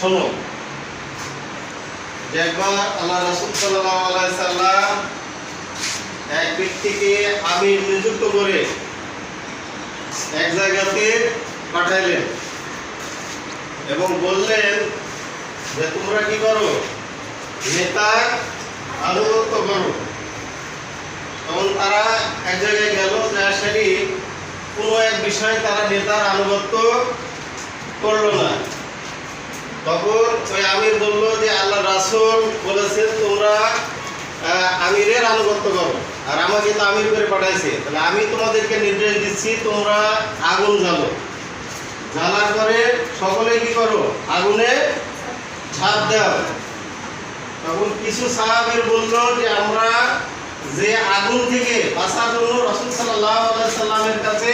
শোনো একবার আল্লাহ রাসুল সাল্লাম এক ব্যক্তিকে আমির নিযুক্ত করে এক জায়গাতে পাঠাইলেন এবং বললেন যে তোমরা কি করো? নেতার আনুগত্য করো। তখন তারা এক জায়গায় গেল, যে আসলে কোনো এক বিষয়ে তারা নেতার আনুগত্য করল না। তখন ওই আমির বলল যে আল্লাহ রাসুল বলেছে তোমরা আমিরের আনুগত্য করো। আর আমাকে তো আমির করে পাঠাইছে। তাহলে আমি তোমাদেরকে নির্দেশ দিচ্ছি, তোমরা আগুন জ্বালো। জ্বালার পরে সকলে কি করো? আগুনে ঝাঁপ দাও। তখন কিছু সাহাবীর বলল যে, আমরা যে আগুন থেকে বাঁচার জন্য রসুল সাল্লাহ সাল্লামের কাছে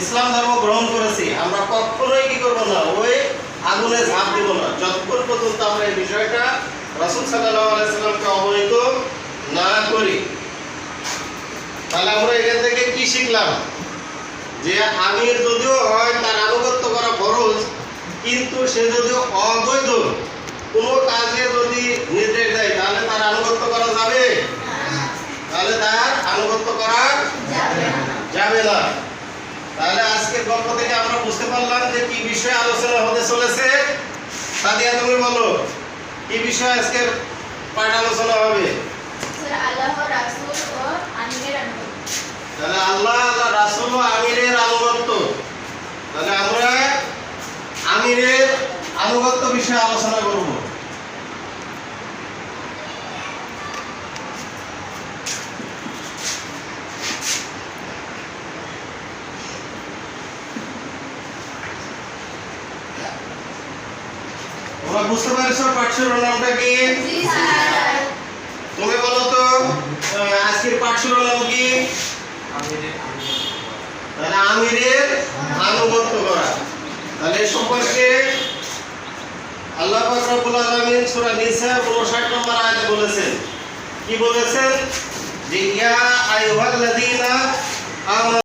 ইসলাম ধর্ম গ্রহণ করেছি, আমরা কখনোই কি করব না? ওই আগুনে ঝাঁপ দিব না। যতক্ষণ পর্যন্ত আমরা এই বিষয়টা রসুল সাল্লাহ অবহিত না করি তাহলে আমরা এখান থেকে কি শিখলাম? যে আমির যদিও হয় তার আনুগত্য করা ফরজ কিন্তু সে যদিও অবৈধ কোনো কাজে যদি নির্দেশ দেয় তাহলে তার আনুগত্য করা যাবে? তাহলে তার আনুগত্য করা যাবে না। তাহলে আজকের গল্প থেকে আমরা বুঝতে পারলাম যে কি বিষয়ে আলোচনা হতে চলেছে। সাদিয়া তুমি বলো কি বিষয়ে আজকের পাঠ আলোচনা হবে? তাহলে আল্লাহ আল্লাহ রাসূল ও আমিরের আনুগত্য। তাহলে আমরা আমিরের আনুগত্য বিষয়ে আলোচনা করব। তোমরা বুঝতে পারছ পাঠশুরুর নামটা কি? তুমি বলো তো আজকের পাঠশুরুর নাম কি? তাহলে আমিরের আনুগত্য করা। তাহলে এ সম্পর্কে আল্লাহ পাক রব্বুল আলামিন সূরা নিসা 59 নম্বর আয়াতে বলেছেন। কি বলেছেন? যে ইয়া আইয়ুহাল্লাযীনা আমানু